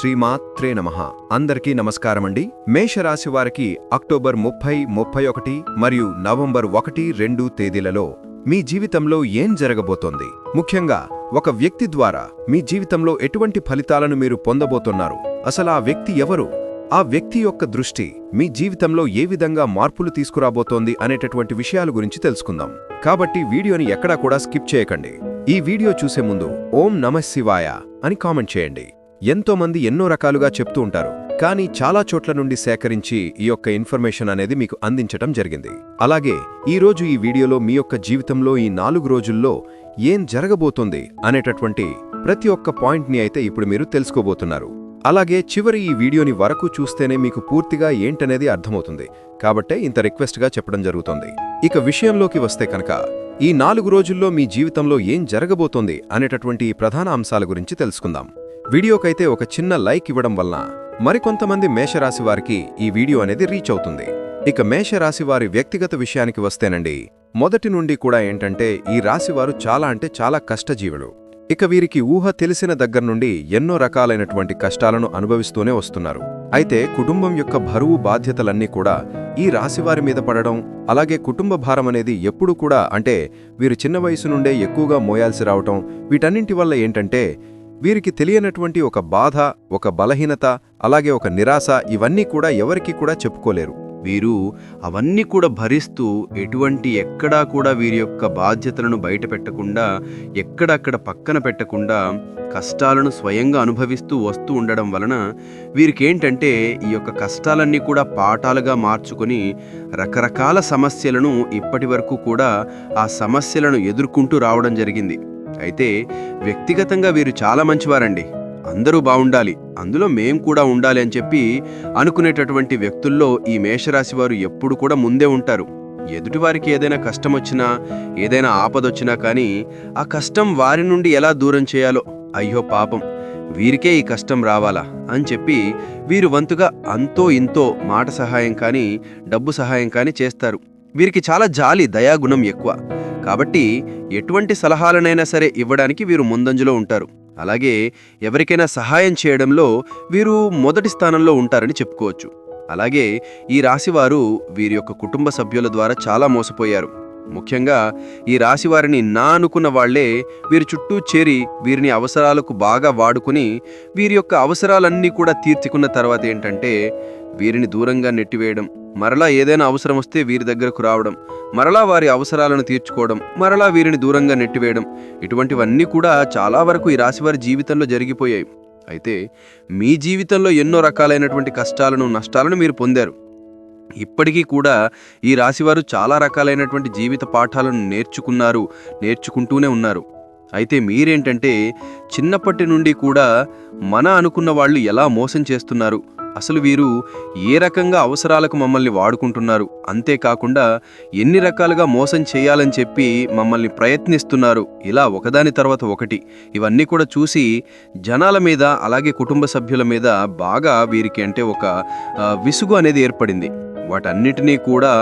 శ్రీమాత్రే నమః. అందరికీ నమస్కారమండి. మేషరాశి వారికి అక్టోబర్ ముప్పై ముప్పై ఒకటి మరియు నవంబర్ ఒకటి రెండు తేదీలలో మీ జీవితంలో ఏం జరగబోతోంది? ముఖ్యంగా ఒక వ్యక్తి ద్వారా మీ జీవితంలో ఎటువంటి ఫలితాలను మీరు పొందబోతున్నారు? అసలు ఆ వ్యక్తి ఎవరు? ఆ వ్యక్తి యొక్క దృష్టి మీ జీవితంలో ఏ విధంగా మార్పులు తీసుకురాబోతోంది అనేటటువంటి విషయాల గురించి తెలుసుకుందాం. కాబట్టి వీడియోని ఎక్కడా కూడా స్కిప్ చేయకండి. ఈ వీడియో చూసే ముందు ఓం నమః శివాయ అని కామెంట్ చేయండి. ఎంతో మంది ఎన్నో రకాలుగా చెప్తూ ఉంటారు కానీ చాలా చోట్ల నుండి సేకరించి ఈ యొక్క ఇన్ఫర్మేషన్ అనేది మీకు అందించటం జరిగింది. అలాగే ఈ రోజు ఈ వీడియోలో మీ యొక్క జీవితంలో ఈ నాలుగు రోజుల్లో ఏం జరగబోతోంది అనేటటువంటి ప్రతి ఒక్క పాయింట్ని అయితే ఇప్పుడు మీరు తెలుసుకోబోతున్నారు. అలాగే చివరి ఈ వీడియోని వరకు చూస్తేనే మీకు పూర్తిగా ఏంటనేది అర్థమవుతుంది. కాబట్టే ఇంత రిక్వెస్ట్గా చెప్పడం జరుగుతోంది. ఇక విషయంలోకి వస్తే కనుక ఈ నాలుగు రోజుల్లో మీ జీవితంలో ఏం జరగబోతోంది అనేటటువంటి ఈ ప్రధాన అంశాల గురించి తెలుసుకుందాం. వీడియోకైతే ఒక చిన్న లైక్ ఇవ్వడం వలన మరికొంతమంది మేషరాశి వారికి ఈ వీడియో అనేది రీచ్ అవుతుంది. ఇక మేషరాశి వారి వ్యక్తిగత విషయానికి వస్తేనండి మొదటి నుండి కూడా ఏంటంటే ఈ రాశివారు చాలా అంటే చాలా కష్టజీవులు. ఇక వీరికి ఊహ తెలిసిన దగ్గర నుండి ఎన్నో రకాలైనటువంటి కష్టాలను అనుభవిస్తూనే వస్తున్నారు. అయితే కుటుంబం యొక్క బరువు బాధ్యతలన్నీ కూడా ఈ రాశివారి మీద పడడం అలాగే కుటుంబ భారం అనేది ఎప్పుడు కూడా అంటే వీరు చిన్న వయసు నుండే ఎక్కువగా మోయాల్సి రావటం వీటన్నింటి వల్ల ఏంటంటే వీరికి తెలియనటువంటి ఒక బాధ ఒక బలహీనత అలాగే ఒక నిరాశ ఇవన్నీ కూడా ఎవరికీ కూడా చెప్పుకోలేరు. వీరు అవన్నీ కూడా భరిస్తూ ఎటువంటి ఎక్కడా కూడా వీరి యొక్క బాధ్యతలను బయట పెట్టకుండా ఎక్కడక్కడ పక్కన పెట్టకుండా కష్టాలను స్వయంగా అనుభవిస్తూ వస్తూ ఉండడం వలన వీరికేంటంటే ఈ యొక్క కష్టాలన్నీ కూడా పాఠాలుగా మార్చుకొని రకరకాల సమస్యలను ఇప్పటి వరకు కూడా ఆ సమస్యలను ఎదుర్కొంటూ రావడం జరిగింది. అయితే వ్యక్తిగతంగా వీరు చాలా మంచివారండి. అందరూ బాగుండాలి అందులో మేం కూడా ఉండాలి అని చెప్పి అనుకునేటటువంటి వ్యక్తుల్లో ఈ మేషరాశి వారు ఎప్పుడు కూడా ముందే ఉంటారు. ఎదుటివారికి ఏదైనా కష్టం వచ్చినా ఏదైనా ఆపదొచ్చినా కానీ ఆ కష్టం వారి నుండి ఎలా దూరం చేయాలో అయ్యో పాపం. వీరికే ఈ కష్టం రావాలా అని చెప్పి వీరు వంతుగా అంతో ఇంతో మాట సహాయం కానీ డబ్బు సహాయం కానీ చేస్తారు. వీరికి చాలా జాలి దయాగుణం ఎక్కువ. కాబట్టి ఎటువంటి సలహాలనైనా సరే ఇవ్వడానికి వీరు ముందంజలో ఉంటారు. అలాగే ఎవరికైనా సహాయం చేయడంలో వీరు మొదటి స్థానంలో ఉంటారని చెప్పుకోవచ్చు. అలాగే ఈ రాశివారు వీరి యొక్క కుటుంబ సభ్యుల ద్వారా చాలా మోసపోయారు. ముఖ్యంగా ఈ రాశివారిని నా అనుకున్న వాళ్ళే వీరి చుట్టూ చేరి వీరిని అవసరాలకు బాగా వాడుకుని వీరి యొక్క అవసరాలన్నీ కూడా తీర్చుకున్న తర్వాత ఏంటంటే వీరిని దూరంగా నెట్టివేయడం మరలా ఏదైనా అవసరం వస్తే వీరి దగ్గరకు రావడం మరలా వారి అవసరాలను తీర్చుకోవడం మరలా వీరిని దూరంగా నెట్టివేయడం ఇటువంటివన్నీ కూడా చాలా వరకు ఈ రాశివారి జీవితంలో జరిగిపోయాయి. అయితే మీ జీవితంలో ఎన్నో రకాలైనటువంటి కష్టాలను నష్టాలను మీరు పొందారు. ఇప్పటికీ కూడా ఈ రాశివారు చాలా రకాలైనటువంటి జీవిత పాఠాలను నేర్చుకున్నారు నేర్చుకుంటూనే ఉన్నారు. అయితే మీరేంటంటే చిన్నప్పటి నుండి కూడా మన అనుకున్న వాళ్ళు ఎలా మోసం చేస్తున్నారు అసలు వీరు ఏ రకంగా అవసరాలకు మమ్మల్ని వాడుకుంటున్నారు? అంతేకాకుండా ఎన్ని రకాలుగా మోసం చేయాలని చెప్పి మమ్మల్ని ప్రయత్నిస్తున్నారు? ఇలా ఒకదాని తర్వాత ఒకటి. ఇవన్నీ కూడా చూసి జనాల మీద అలాగే కుటుంబ సభ్యుల మీద బాగా వీరికి అంటే ఒక విసుగు అనేది ఏర్పడింది. వాటన్నిటినీ కూడా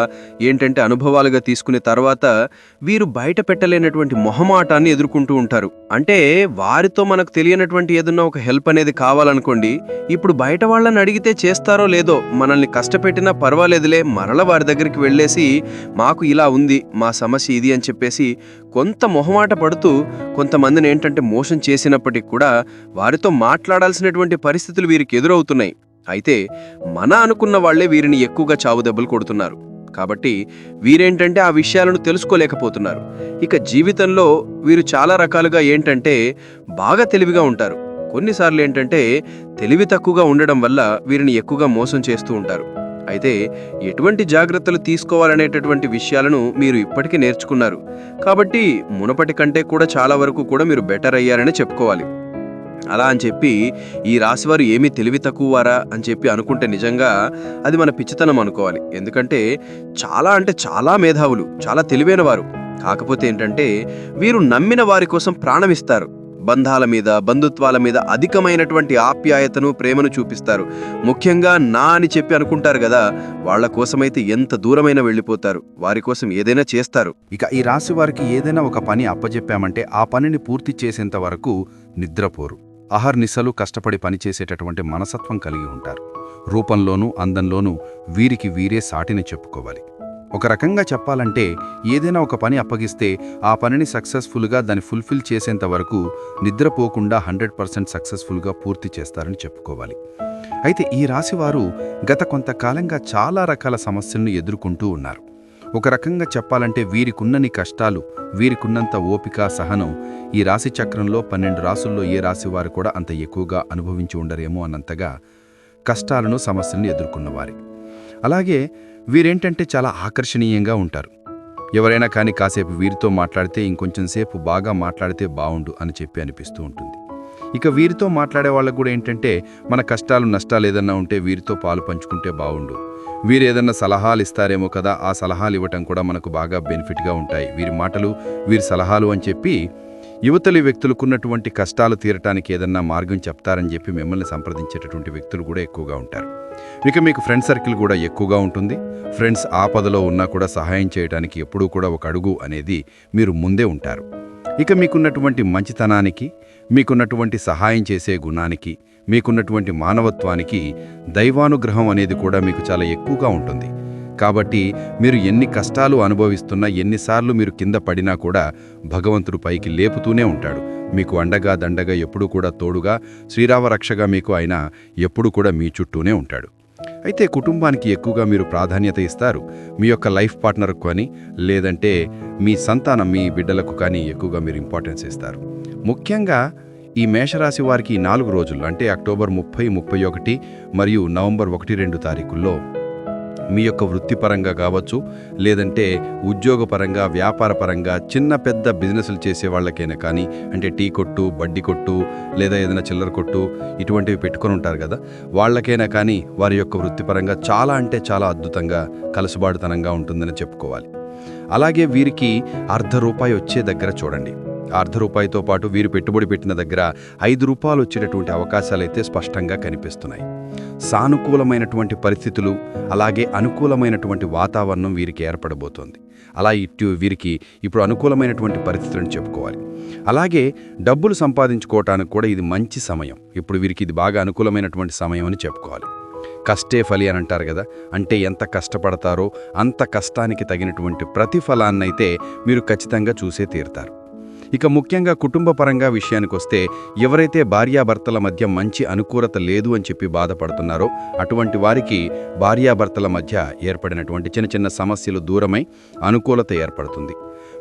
ఏంటంటే అనుభవాలుగా తీసుకునే తర్వాత వీరు బయట పెట్టలేనటువంటి మొహమాటాన్ని ఎదుర్కొంటూ ఉంటారు. అంటే వారితో మనకు తెలియనటువంటి ఏదన్నా ఒక హెల్ప్ అనేది కావాలనుకోండి ఇప్పుడు బయట వాళ్ళని అడిగితే చేస్తారో లేదో మనల్ని కష్టపెట్టినా పర్వాలేదులే మరల వారి దగ్గరికి వెళ్ళేసి మాకు ఇలా ఉంది మా సమస్య ఇది అని చెప్పేసి కొంత మొహమాట పడుతూ కొంతమందిని ఏంటంటే మోసం చేసినప్పటికీ కూడా వారితో మాట్లాడాల్సినటువంటి పరిస్థితులు వీరికి ఎదురవుతున్నాయి. అయితే మన అనుకున్న వాళ్ళే వీరిని ఎక్కువగా చావు దెబ్బలు కొడుతున్నారు. కాబట్టి వీరేంటంటే ఆ విషయాలను తెలుసుకోలేకపోతున్నారు. ఇక జీవితంలో వీరు చాలా రకాలుగా ఏంటంటే బాగా తెలివిగా ఉంటారు. కొన్నిసార్లు ఏంటంటే తెలివి తక్కువగా ఉండడం వల్ల వీరిని ఎక్కువగా మోసం చేస్తూ ఉంటారు. అయితే ఎటువంటి జాగ్రత్తలు తీసుకోవాలనేటటువంటి విషయాలను మీరు ఇప్పటికీ నేర్చుకున్నారు. కాబట్టి మునపటి కంటే కూడా చాలా వరకు కూడా మీరు బెటర్ అయ్యారని చెప్పుకోవాలి. అలా అని చెప్పి ఈ రాశివారు ఏమీ తెలివి తక్కువవారా అని చెప్పి అనుకుంటే నిజంగా అది మన పిచ్చితనం అనుకోవాలి. ఎందుకంటే చాలా అంటే చాలా మేధావులు చాలా తెలివైన వారు. కాకపోతే ఏంటంటే వీరు నమ్మిన వారి కోసం ప్రాణమిస్తారు బంధాల మీద బంధుత్వాల మీద అధికమైనటువంటి ఆప్యాయతను ప్రేమను చూపిస్తారు. ముఖ్యంగా నా అని చెప్పి అనుకుంటారు కదా వాళ్ళ కోసమైతే ఎంత దూరమైన వెళ్ళిపోతారు. వారి కోసం ఏదైనా చేస్తారు. ఇక ఈ రాశి వారికి ఏదైనా ఒక పని అప్పజెప్పామంటే ఆ పనిని పూర్తి చేసేంత వరకు నిద్రపోరు. అహర్నిశలు కష్టపడి పనిచేసేటటువంటి మనసత్వం కలిగి ఉంటారు. రూపంలోనూ అందంలోనూ వీరికి వీరే సాటిని చెప్పుకోవాలి. ఒక రకంగా చెప్పాలంటే ఏదైనా ఒక పని అప్పగిస్తే ఆ పనిని సక్సెస్ఫుల్గా దాన్ని ఫుల్ఫిల్ చేసేంత వరకు నిద్రపోకుండా హండ్రెడ్ పర్సెంట్ సక్సెస్ఫుల్గా పూర్తి చేస్తారని చెప్పుకోవాలి. అయితే ఈ రాశివారు గత కొంతకాలంగా చాలా రకాల సమస్యలను ఎదుర్కొంటూ ఉన్నారు. ఒక రకంగా చెప్పాలంటే వీరికున్నని కష్టాలు వీరికున్నంత ఓపిక సహనం ఈ రాశి చక్రంలో పన్నెండు రాసుల్లో ఏ రాశి వారు కూడా అంత ఎక్కువగా అనుభవించి ఉండరేమో అన్నంతగా కష్టాలను సమస్యలను ఎదుర్కొన్నవారి. అలాగే వీరేంటంటే చాలా ఆకర్షణీయంగా ఉంటారు. ఎవరైనా కానీ కాసేపు వీరితో మాట్లాడితే ఇంకొంచెం సేపు బాగా మాట్లాడితే బావుండు అని చెప్పి అనిపిస్తూ ఉంటుంది. ఇక వీరితో మాట్లాడే వాళ్ళకు కూడా ఏంటంటే మన కష్టాలు నష్టాలు ఏదన్నా ఉంటే వీరితో పాలు పంచుకుంటే బావుండు. వీరు ఏదన్నా సలహాలు ఇస్తారేమో కదా ఆ సలహాలు ఇవ్వటం కూడా మనకు బాగా బెనిఫిట్గా ఉంటాయి. వీరి మాటలు వీరి సలహాలు అని చెప్పి యువతలి వ్యక్తులకున్నటువంటి కష్టాలు తీరటానికి ఏదన్నా మార్గం చెప్తారని చెప్పి మిమ్మల్ని సంప్రదించేటటువంటి వ్యక్తులు కూడా ఎక్కువగా ఉంటారు. ఇక మీకు ఫ్రెండ్ సర్కిల్ కూడా ఎక్కువగా ఉంటుంది. ఫ్రెండ్స్ ఆపదలో ఉన్నా కూడా సహాయం చేయడానికి ఎప్పుడూ కూడా ఒక అడుగు అనేది మీరు ముందే ఉంటారు. ఇక మీకున్నటువంటి మంచితనానికి మీకున్నటువంటి సహాయం చేసే గుణానికి మీకున్నటువంటి మానవత్వానికి దైవానుగ్రహం అనేది కూడా మీకు చాలా ఎక్కువగా ఉంటుంది. కాబట్టి మీరు ఎన్ని కష్టాలు అనుభవిస్తున్నా ఎన్నిసార్లు మీరు కింద పడినా కూడా భగవంతుడు పైకి లేపుతూనే ఉంటాడు. మీకు అండగా దండగా ఎప్పుడూ కూడా తోడుగా శ్రీరామ రక్షగా మీకు ఆయన ఎప్పుడూ కూడా మీ చుట్టూనే ఉంటాడు. అయితే కుటుంబానికి ఎక్కువగా మీరు ప్రాధాన్యత ఇస్తారు. మీ యొక్క లైఫ్ పార్ట్నర్కు కానీ లేదంటే మీ సంతానం మీ బిడ్డలకు కానీ ఎక్కువగా మీరు ఇంపార్టెన్స్ ఇస్తారు. ముఖ్యంగా ఈ మేషరాశి వారికి నాలుగు రోజులు అంటే అక్టోబర్ ముప్పై ముప్పై ఒకటి మరియు నవంబర్ ఒకటి రెండు తారీఖుల్లో మీ యొక్క వృత్తిపరంగా కావచ్చు లేదంటే ఉద్యోగపరంగా వ్యాపారపరంగా చిన్న పెద్ద బిజినెస్లు చేసే వాళ్ళకైనా కానీ అంటే టీ కొట్టు బడ్డీ కొట్టు లేదా ఏదైనా చిల్లర కొట్టు ఇటువంటివి పెట్టుకొని ఉంటారు కదా వాళ్ళకైనా కానీ వారి యొక్క వృత్తిపరంగా చాలా అంటే చాలా అద్భుతంగా కలసుబాటుతనంగా ఉంటుందని చెప్పుకోవాలి. అలాగే వీరికి అర్ధ రూపాయి వచ్చే దగ్గర చూడండి. అర్ధ రూపాయితో పాటు వీరు పెట్టుబడి పెట్టిన దగ్గర ఐదు రూపాయలు వచ్చేటటువంటి అవకాశాలైతే స్పష్టంగా కనిపిస్తున్నాయి. సానుకూలమైనటువంటి పరిస్థితులు అలాగే అనుకూలమైనటువంటి వాతావరణం వీరికి ఏర్పడబోతోంది. అలా ఇటు వీరికి ఇప్పుడు అనుకూలమైనటువంటి పరిస్థితులను చెప్పుకోవాలి. అలాగే డబ్బులు సంపాదించుకోవటానికి కూడా ఇది మంచి సమయం. ఇప్పుడు వీరికి ఇది బాగా అనుకూలమైనటువంటి సమయం అని చెప్పుకోవాలి. కష్టే ఫలి అని అంటారు కదా అంటే ఎంత కష్టపడతారో అంత కష్టానికి తగినటువంటి ప్రతిఫలాన్నైతే మీరు ఖచ్చితంగా చూసే తీరుతారు. ఇక ముఖ్యంగా కుటుంబ పరంగా విషయానికొస్తే ఎవరైతే భార్యాభర్తల మధ్య మంచి అనుకూలత లేదు అని చెప్పి బాధపడుతున్నారో అటువంటి వారికి భార్యాభర్తల మధ్య ఏర్పడినటువంటి చిన్న చిన్న సమస్యలు దూరమై అనుకూలత ఏర్పడుతుంది.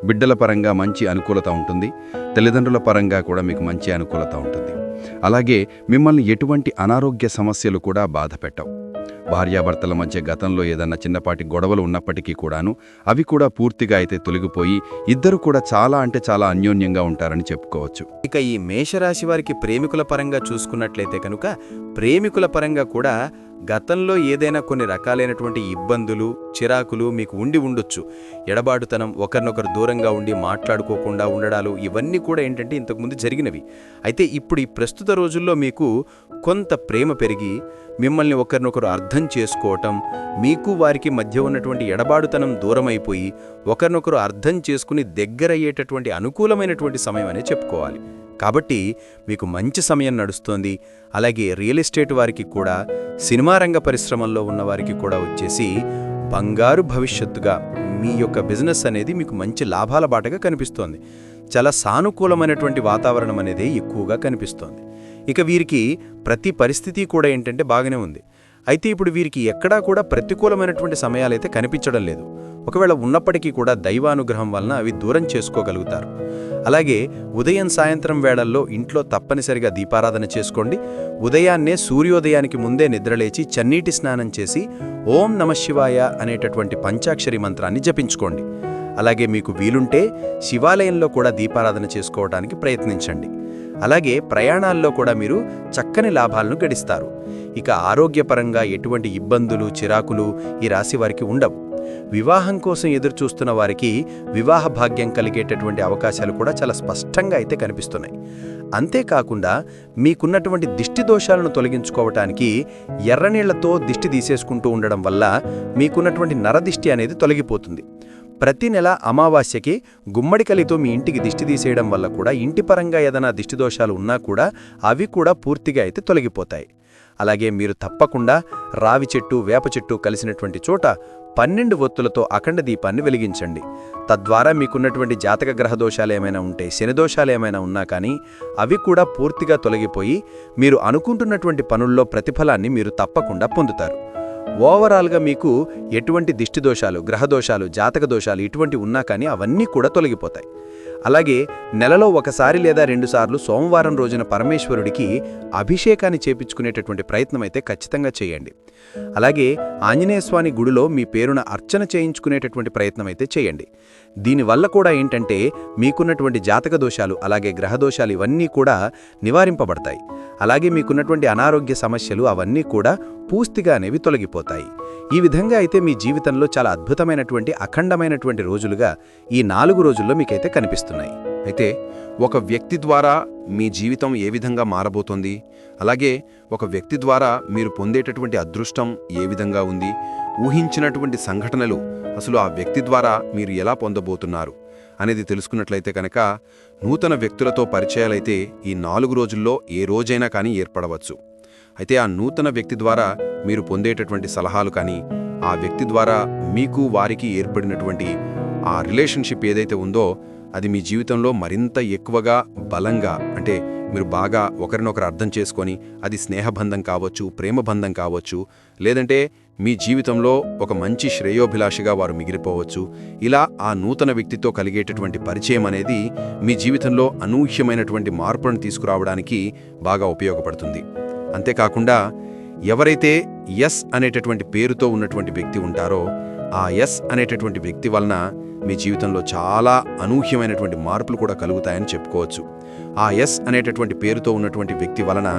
బిడ్డల పరంగా మంచి అనుకూలత ఉంటుంది. తల్లిదండ్రుల పరంగా కూడా మీకు మంచి అనుకూలత ఉంటుంది. అలాగే మిమ్మల్ని ఎటువంటి అనారోగ్య సమస్యలు కూడా బాధ పెట్టవు. భార్యాభర్తల మధ్య గతంలో ఏదన్నా చిన్నపాటి గొడవలు ఉన్నప్పటికీ కూడాను అవి కూడా పూర్తిగా అయితే తొలగిపోయి ఇద్దరు కూడా చాలా అంటే చాలా అన్యోన్యంగా ఉంటారని చెప్పుకోవచ్చు. ఇక ఈ మేషరాశి వారికి ప్రేమికుల పరంగా చూసుకున్నట్లయితే కనుక ప్రేమికుల పరంగా కూడా గతంలో ఏదైనా కొన్ని రకాలైనటువంటి ఇబ్బందులు చిరాకులు మీకు ఉండి ఉండొచ్చు. ఎడబాటుతనం ఒకరినొకరు దూరంగా ఉండి మాట్లాడుకోకుండా ఉండడాలు ఇవన్నీ కూడా ఏంటంటే ఇంతకుముందు జరిగినవి. అయితే ఇప్పుడు ఈ ప్రస్తుత రోజుల్లో మీకు కొంత ప్రేమ పెరిగి మిమ్మల్ని ఒకరినొకరు అర్థం చేసుకోవటం మీకు వారికి మధ్య ఉన్నటువంటి ఎడబాటుతనం దూరమైపోయి ఒకరినొకరు అర్థం చేసుకుని దగ్గరయ్యేటటువంటి అనుకూలమైనటువంటి సమయం అనే చెప్పుకోవాలి. కాబట్టి మీకు మంచి సమయం నడుస్తోంది. అలాగే రియల్ ఎస్టేట్ వారికి కూడా సినిమా రంగ పరిశ్రమల్లో ఉన్న వారికి కూడా వచ్చేసి బంగారు భవిష్యత్తుగా మీ యొక్క బిజినెస్ అనేది మీకు మంచి లాభాల బాటగా కనిపిస్తోంది. చాలా సానుకూలమైనటువంటి వాతావరణం అనేది ఎక్కువగా కనిపిస్తోంది. ఇక వీరికి ప్రతి పరిస్థితి కూడా ఏంటంటే బాగానే ఉంది. అయితే ఇప్పుడు వీరికి ఎక్కడా కూడా ప్రతికూలమైనటువంటి సమయాలైతే కనిపించడం లేదు. ఒకవేళ ఉన్నప్పటికీ కూడా దైవానుగ్రహం వలన అవి దూరం చేసుకోగలుగుతారు. అలాగే ఉదయం సాయంత్రం వేళల్లో ఇంట్లో తప్పనిసరిగా దీపారాధన చేసుకోండి. ఉదయాన్నే సూర్యోదయానికి ముందే నిద్రలేచి చన్నీటి స్నానం చేసి ఓం నమశివాయ అనేటటువంటి పంచాక్షరి మంత్రాన్ని జపించుకోండి. అలాగే మీకు వీలుంటే శివాలయంలో కూడా దీపారాధన చేసుకోవడానికి ప్రయత్నించండి. అలాగే ప్రయాణాల్లో కూడా మీరు చక్కని లాభాలను గడిస్తారు. ఇక ఆరోగ్యపరంగా ఎటువంటి ఇబ్బందులు చిరాకులు ఈ రాశి వారికి ఉండవు. వివాహం కోసం ఎదురుచూస్తున్న వారికి వివాహ భాగ్యం కలిగేటటువంటి అవకాశాలు కూడా చాలా స్పష్టంగా అయితే కనిపిస్తున్నాయి. అంతేకాకుండా మీకున్నటువంటి దిష్టి దోషాలను తొలగించుకోవటానికి ఎర్రనీళ్ళతో దిష్టి తీసేసుకుంటూ ఉండడం వల్ల మీకున్నటువంటి నరదిష్టి అనేది తొలగిపోతుంది. ప్రతి నెల అమావాస్యకి గుమ్మడికలితో మీ ఇంటికి దిష్టి తీసేయడం వల్ల కూడా ఇంటి పరంగా ఏదైనా దిష్టి దోషాలు ఉన్నా కూడా అవి కూడా పూర్తిగా అయితే తొలగిపోతాయి. అలాగే మీరు తప్పకుండా రావి చెట్టు వేప చెట్టు కలిసినటువంటి చోట పన్నెండు ఒత్తులతో అఖండ దీపాన్ని వెలిగించండి. తద్వారా మీకున్నటువంటి జాతక గ్రహ దోషాలు ఏమైనా ఉంటే శని దోషాలు ఏమైనా ఉన్నా కానీ అవి కూడా పూర్తిగా తొలగిపోయి మీరు అనుకుంటున్నటువంటి పనుల్లో ప్రతిఫలాన్ని మీరు తప్పకుండా పొందుతారు. ఓవరాల్గా మీకు ఎటువంటి దిష్టి దోషాలు గ్రహ దోషాలు జాతక దోషాలు ఇటువంటి ఉన్నా కానీ అవన్నీ కూడా తొలగిపోతాయి. అలాగే నెలలో ఒకసారి లేదా రెండుసార్లు సోమవారం రోజున పరమేశ్వరుడికి అభిషేకాన్ని చేపించుకునేటటువంటి ప్రయత్నం అయితే ఖచ్చితంగా చేయండి. అలాగే ఆంజనేయస్వామి గుడిలో మీ పేరున అర్చన చేయించుకునేటటువంటి ప్రయత్నం అయితే చేయండి. దీనివల్ల కూడా ఏంటంటే మీకున్నటువంటి జాతక దోషాలు అలాగే గ్రహ దోషాలు ఇవన్నీ కూడా నివారింపబడతాయి. అలాగే మీకున్నటువంటి అనారోగ్య సమస్యలు అవన్నీ కూడా పూర్తిగా అనేవి తొలగిపోతాయి. ఈ విధంగా అయితే మీ జీవితంలో చాలా అద్భుతమైనటువంటి అఖండమైనటువంటి రోజులుగా ఈ నాలుగు రోజుల్లో మీకైతే కనిపిస్తున్నాయి. అయితే ఒక వ్యక్తి ద్వారా మీ జీవితం ఏ విధంగా మారబోతోంది? అలాగే ఒక వ్యక్తి ద్వారా మీరు పొందేటటువంటి అదృష్టం ఏ విధంగా ఉంది ఊహించినటువంటి సంఘటనలు అసలు ఆ వ్యక్తి ద్వారా మీరు ఎలా పొందబోతున్నారు అనేది తెలుసుకున్నట్లయితే కనుక నూతన వ్యక్తులతో పరిచయాలైతే ఈ నాలుగు రోజుల్లో ఏ రోజైనా కానీ ఏర్పడవచ్చు. అయితే ఆ నూతన వ్యక్తి ద్వారా మీరు పొందేటటువంటి సలహాలు కానీ ఆ వ్యక్తి ద్వారా మీకు వారికి ఏర్పడినటువంటి ఆ రిలేషన్షిప్ ఏదైతే ఉందో అది మీ జీవితంలో మరింత ఎక్కువగా బలంగా అంటే మీరు బాగా ఒకరినొకరు అర్థం చేసుకొని అది స్నేహబంధం కావచ్చు ప్రేమబంధం కావచ్చు లేదంటే మీ జీవితంలో ఒక మంచి శ్రేయోభిలాషిగా వారు మిగిలిపోవచ్చు. ఇలా ఆ నూతన వ్యక్తితో కలిగేటటువంటి పరిచయం అనేది మీ జీవితంలో అనూహ్యమైనటువంటి మార్పులను తీసుకురావడానికి బాగా ఉపయోగపడుతుంది. అంతేకాకుండా ఎవరైతే ఎస్ అనేటటువంటి పేరుతో ఉన్నటువంటి వ్యక్తి ఉంటారో ఆ ఎస్ అనేటటువంటి వ్యక్తి వలన మీ జీవితంలో చాలా అనూహ్యమైనటువంటి మార్పులు కూడా కలుగుతాయని చెప్పుకోవచ్చు. ఆ ఎస్ అనేటటువంటి పేరుతో ఉన్నటువంటి వ్యక్తి వలన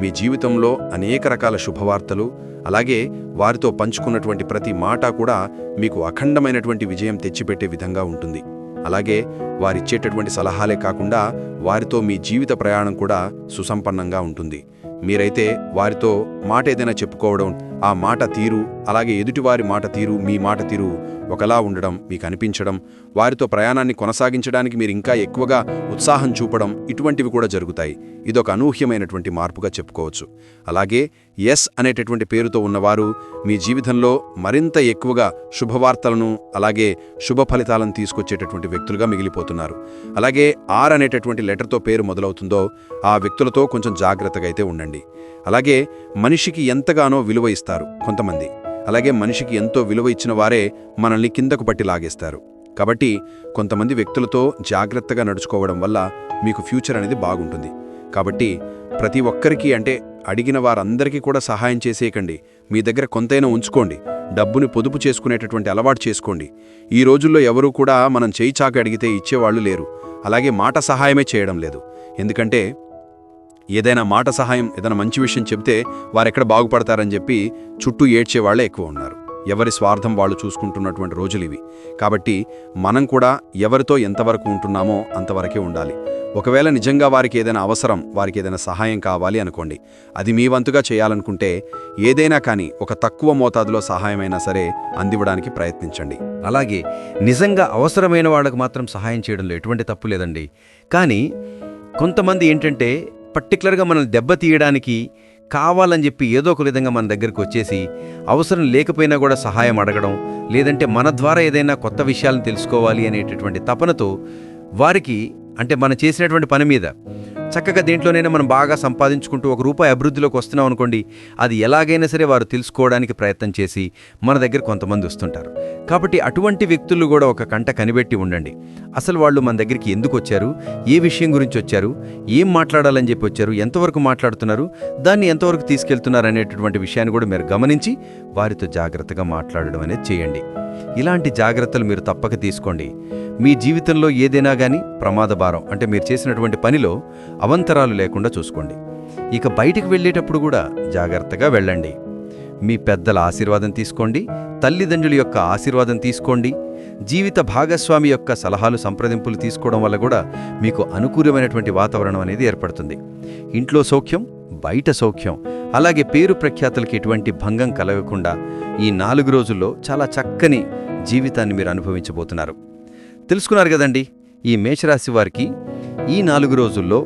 మీ జీవితంలో అనేక రకాల శుభవార్తలు అలాగే వారితో పంచుకున్నటువంటి ప్రతి మాట కూడా మీకు అఖండమైనటువంటి విజయం తెచ్చిపెట్టే విధంగా ఉంటుంది. అలాగే వారిచ్చేటటువంటి సలహాలే కాకుండా వారితో మీ జీవిత ప్రయాణం కూడా సుసంపన్నంగా ఉంటుంది. మీరైతే వారితో మాట ఏదైనా చెప్పుకోవడం ఆ మాట తీరు అలాగే ఎదుటివారి మాట తీరు మీ మాట తీరు ఒకలా ఉండడం మీకు అనిపించడం వారితో ప్రయాణాన్ని కొనసాగించడానికి మీరు ఇంకా ఎక్కువగా ఉత్సాహం చూపడం ఇటువంటివి కూడా జరుగుతాయి. ఇదొక అనూహ్యమైనటువంటి మార్పుగా చెప్పుకోవచ్చు. అలాగే ఎస్ అనేటటువంటి పేరుతో ఉన్నవారు మీ జీవితంలో మరింత ఎక్కువగా శుభవార్తలను అలాగే శుభ ఫలితాలను తీసుకొచ్చేటటువంటి వ్యక్తులుగా మిగిలిపోతున్నారు. అలాగే ఆర్ అనేటటువంటి లెటర్తో పేరు మొదలవుతుందో ఆ వ్యక్తులతో కొంచెం జాగ్రత్తగా అయితే ఉండండి. అలాగే మనిషికి ఎంతగానో విలువ ఇస్తారు. కొంతమంది. అలాగే మనిషికి ఎంతో విలువ ఇచ్చిన వారే మనల్ని కిందకు పట్టి లాగేస్తారు. కాబట్టి కొంతమంది వ్యక్తులతో జాగ్రత్తగా నడుచుకోవడం వల్ల మీకు ఫ్యూచర్ అనేది బాగుంటుంది. కాబట్టి ప్రతి ఒక్కరికి అంటే అడిగిన వారందరికీ కూడా సహాయం చేసేయకండి. మీ దగ్గర కొంతైనా ఉంచుకోండి. డబ్బుని పొదుపు చేసుకునేటటువంటి అలవాటు చేసుకోండి. ఈ రోజుల్లో ఎవరూ కూడా మనం చేయి చాక అడిగితే ఇచ్చేవాళ్ళు లేరు. అలాగే మాట సహాయమే చేయడం లేదు. ఎందుకంటే ఏదైనా మాట సహాయం ఏదైనా మంచి విషయం చెప్తే వారెక్కడ బాగుపడతారని చెప్పి చుట్టూ ఏడ్చేవాళ్ళే ఎక్కువ ఉన్నారు. ఎవరి స్వార్థం వాళ్ళు చూసుకుంటున్నటువంటి రోజులు ఇవి. కాబట్టి మనం కూడా ఎవరితో ఎంతవరకు ఉంటున్నామో అంతవరకే ఉండాలి. ఒకవేళ నిజంగా వారికి ఏదైనా అవసరం వారికి ఏదైనా సహాయం కావాలి అనుకోండి అది మీ వంతుగా చేయాలనుకుంటే ఏదైనా కానీ ఒక తక్కువ మోతాదులో సహాయమైనా సరే అందివ్వడానికి ప్రయత్నించండి. అలాగే నిజంగా అవసరమైన వాళ్ళకు మాత్రం సహాయం చేయడంలో ఎటువంటి తప్పు లేదండి. కానీ కొంతమంది ఏంటంటే పర్టికులర్గా మనల్ని దెబ్బతీయడానికి కావాలని చెప్పి ఏదో ఒక విధంగా మన దగ్గరికి వచ్చేసి అవసరం లేకపోయినా కూడా సహాయం అడగడం లేదంటే మన ద్వారా ఏదైనా కొత్త విషయాలను తెలుసుకోవాలి అనేటటువంటి తపనతో వారికి అంటే మనం చేసినటువంటి పని మీద చక్కగా దేంట్లోనైనా మనం బాగా సంపాదించుకుంటూ ఒక రూపాయి అభివృద్ధిలోకి వస్తున్నాం అనుకోండి అది ఎలాగైనా సరే వారు తెలుసుకోవడానికి ప్రయత్నం చేసి మన దగ్గర కొంతమంది వస్తుంటారు. కాబట్టి అటువంటి వ్యక్తులు కూడా ఒక కంట కనిపెట్టి ఉండండి. అసలు వాళ్ళు మన దగ్గరికి ఎందుకు వచ్చారు? ఏ విషయం గురించి వచ్చారు? ఏం మాట్లాడాలని చెప్పి వచ్చారు? ఎంతవరకు మాట్లాడుతున్నారు? దాన్ని ఎంతవరకు తీసుకెళ్తున్నారు అనేటటువంటి విషయాన్ని కూడా మీరు గమనించి వారితో జాగ్రత్తగా మాట్లాడడం అనేది చేయండి. ఇలాంటి జాగ్రత్తలు మీరు తప్పక తీసుకోండి. మీ జీవితంలో ఏదైనా కానీ ప్రమాద భారం అంటే మీరు చేసినటువంటి పనిలో అవంతరాలు లేకుండా చూసుకోండి. ఇక బయటికి వెళ్ళేటప్పుడు కూడా జాగ్రత్తగా వెళ్ళండి. మీ పెద్దల ఆశీర్వాదం తీసుకోండి. తల్లిదండ్రుల యొక్క ఆశీర్వాదం తీసుకోండి. జీవిత భాగస్వామి యొక్క సలహాలు సంప్రదింపులు తీసుకోవడం వల్ల కూడా మీకు అనుకూలమైనటువంటి వాతావరణం అనేది ఏర్పడుతుంది. ఇంట్లో సౌఖ్యం బయట సౌఖ్యం. అలాగే పేరు ప్రఖ్యాతులకి ఎటువంటి భంగం కలగకుండా ఈ నాలుగు రోజుల్లో చాలా చక్కని జీవితాన్ని మీరు అనుభవించబోతున్నారు. తెలుసుకున్నారు కదండి ఈ మేషరాశి వారికి ఈ నాలుగు రోజుల్లో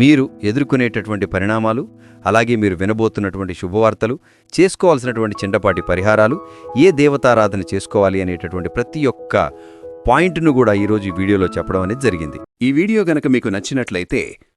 మీరు ఎదుర్కొనేటటువంటి పరిణామాలు అలాగే మీరు వినబోతున్నటువంటి శుభవార్తలు చేసుకోవాల్సినటువంటి చిన్నపాటి పరిహారాలు ఏ దేవతారాధన చేసుకోవాలి అనేటటువంటి ప్రతి ఒక్క పాయింట్ను కూడా ఈరోజు ఈ వీడియోలో చెప్పడం అనేది జరిగింది. ఈ వీడియో గనక మీకు నచ్చినట్లయితే